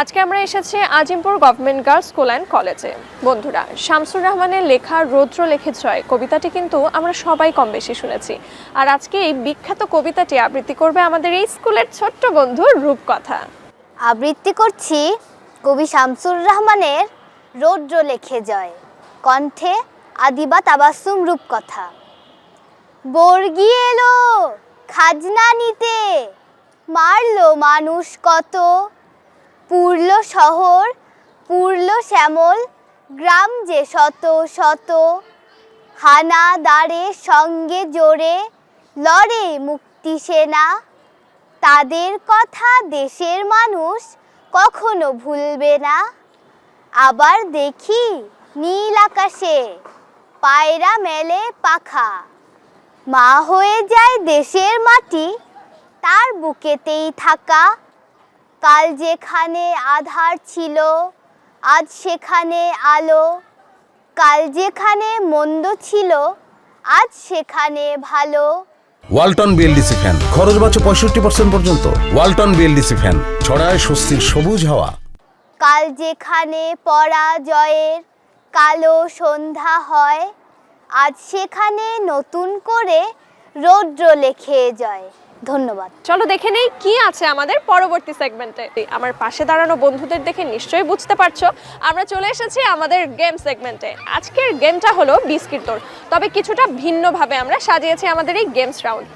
আজকে আমরা এসেছি Azimpur government girls school and কলেজে বন্ধুরা, শামসুর রহমানের লেখা রৌদ্র লেখে জয়, কবিতাটি কিন্তু আমরা সবাই কম বেশি শুনেছি। আর আজকে এই বিখ্যাত কবিতাটি আবৃত্তি করবে আমাদের এই স্কুলের ছোট্ট বন্ধু রূপকথা। আবৃত্তি করছি কবি শামসুর রহমানের রৌদ্র লেখে জয়, কণ্ঠে আদিবা তাবাসুম রূপকথা। বর্গি এলো খাজনা নিতে, মারলো মানুষ কত পুরল শহর, পুরল শ্যামল, গ্রাম যে শত শত। হানা দাঁড়ে সঙ্গে জোরে লড়ে মুক্তি সেনা। তাদের কথা দেশের মানুষ কখনো ভুলবে না। আবার দেখি নীল আকাশে পায়রা মেলে পাখা। মা হয়ে যায় দেশের মাটি, তার বুকেতেই থাকা। কাল যেখানে আধার ছিল আজ সেখানে আলো। কাল যেখানে মন্দ ছিল আজ সেখানে ভালো। Walton BLDC fan. খরচ বাঁচে পঁয়ষট্টি পার্সেন্ট পর্যন্ত। Walton BLDC fan. ছড়ায় স্বস্তির সবুজ হাওয়া। কাল যেখানে পরাজয়ের কালো সন্ধ্যা হয় আজ সেখানে নতুন করে রৌদ্র লেখে যায় ধন্যবাদ। চলো দেখে নেই কি আছে আমাদের পরবর্তী সেগমেন্টে আমার পাশে দাঁড়ানো বন্ধুদের দেখে নিশ্চয়ই বুঝতে পারছ। আমরা চলে এসেছি আমাদের গেম সেগমেন্টে আজকের গেমটা হলো বিস্কিট তোর তবে কিছুটা ভিন্নভাবে আমরা সাজিয়েছি আমাদের এই গেমস রাউন্ড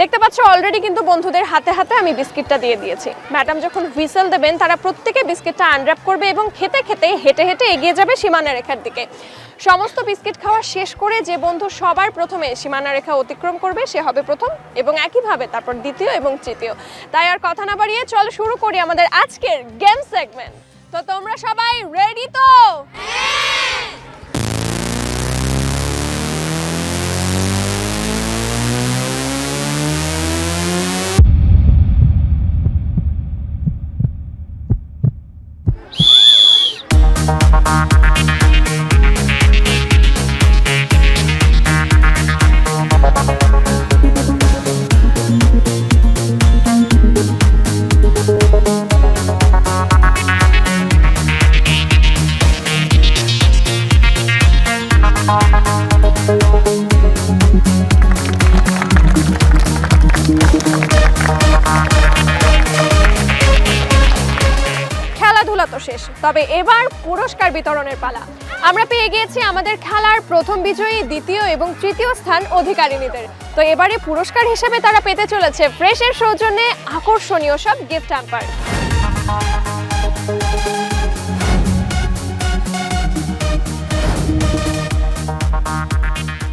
দেখতে পাচ্ছ অলরেডি কিন্তু বন্ধুদের হাতে হাতে আমি বিস্কিটটা দিয়ে দিয়েছি। ম্যাডাম যখন হুইসেল দেবেন, তারা প্রত্যেকে বিস্কিটটা আনর্যাপ করবে এবং খেতে খেতে, হেঁটে হেঁটে এগিয়ে যাবে সীমানা রেখার দিকে। সমস্ত বিস্কিট খাওয়া শেষ করে যে বন্ধু সবার প্রথমে সীমানা রেখা অতিক্রম করবে, সে হবে প্রথম এবং একইভাবে তারপর দ্বিতীয় এবং তৃতীয়। তাই আর কথা না বাড়িয়ে চল শুরু করি আমাদের আজকের গেম সেগমেন্ট তো তোমরা সবাই রেডি তো? খেলাধুলা তো শেষ। তবে এবার পুরস্কার বিতরণের পালা। আমরা পেয়ে গিয়েছি আমাদের খেলার প্রথম বিজয়ী, দ্বিতীয় এবং তৃতীয় স্থান অধিকারিণীদের। তো এবারে পুরস্কার হিসেবে তারা পেতে চলেছে ফ্রেশের সৌজন্যে আকর্ষণীয় সব গিফট হ্যাম্পার।